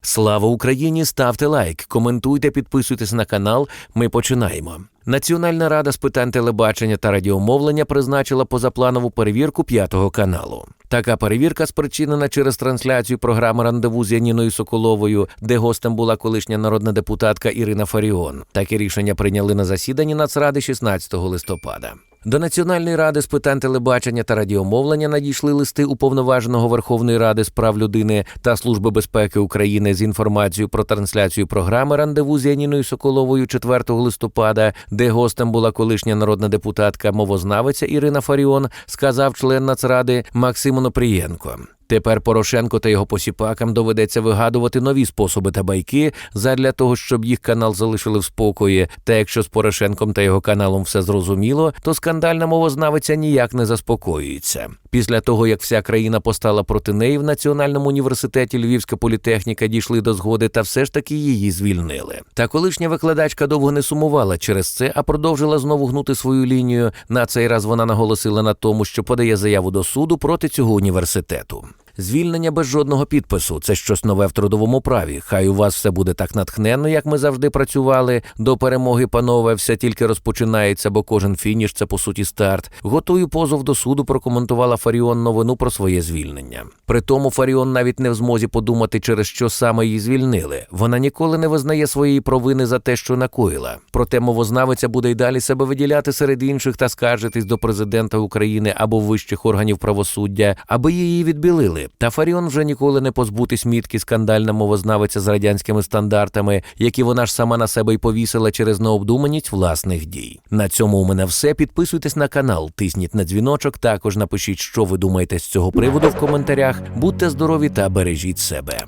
Слава Україні! Ставте лайк, коментуйте, підписуйтесь на канал. Ми починаємо. Національна рада з питань телебачення та радіомовлення призначила позапланову перевірку п'ятого каналу. Така перевірка спричинена через трансляцію програми Рандеву з Яніною Соколовою, де гостем була колишня народна депутатка Ірина Фаріон. Таке рішення прийняли на засіданні Нацради 16 листопада. До Національної ради з питань телебачення та радіомовлення надійшли листи уповноваженого Верховної Ради з прав людини та Служби безпеки України з інформацією про трансляцію програми Рандеву з Яніною Соколовою 4 листопада, де гостем була колишня народна депутатка мовознавиця Ірина Фаріон, сказав член Нацради Максим Онопрієнко. Тепер Порошенко та його посіпакам доведеться вигадувати нові способи та байки задля того, щоб їх канал залишили в спокої. Та якщо з Порошенком та його каналом все зрозуміло, то скандальна мовознавиця ніяк не заспокоюється. Після того, як вся країна постала проти неї в Національному університеті Львівська політехніка дійшли до згоди та все ж таки її звільнили. Та колишня викладачка довго не сумувала через це, а продовжила знову гнути свою лінію. На цей раз вона наголосила на тому, що подає заяву до суду проти цього університету. Звільнення без жодного підпису це щось нове в трудовому праві. Хай у вас все буде так натхненно, як ми завжди працювали. До перемоги, панове, все тільки розпочинається, бо кожен фініш це по суті старт. Готую позов до суду. Прокоментувала Фаріон новину про своє звільнення. При тому Фаріон навіть не в змозі подумати, через що саме її звільнили. Вона ніколи не визнає своєї провини за те, що накоїла. Проте мовознавиця буде й далі себе виділяти серед інших та скаржитись до президента України або вищих органів правосуддя, аби її відбілили. Та Фаріон вже ніколи не позбутись мітки скандальна мовознавиця з радянськими стандартами, які вона ж сама на себе й повісила через необдуманість власних дій. На цьому у мене все. Підписуйтесь на канал, тисніть на дзвіночок. Також напишіть, що ви думаєте з цього приводу в коментарях. Будьте здорові та бережіть себе.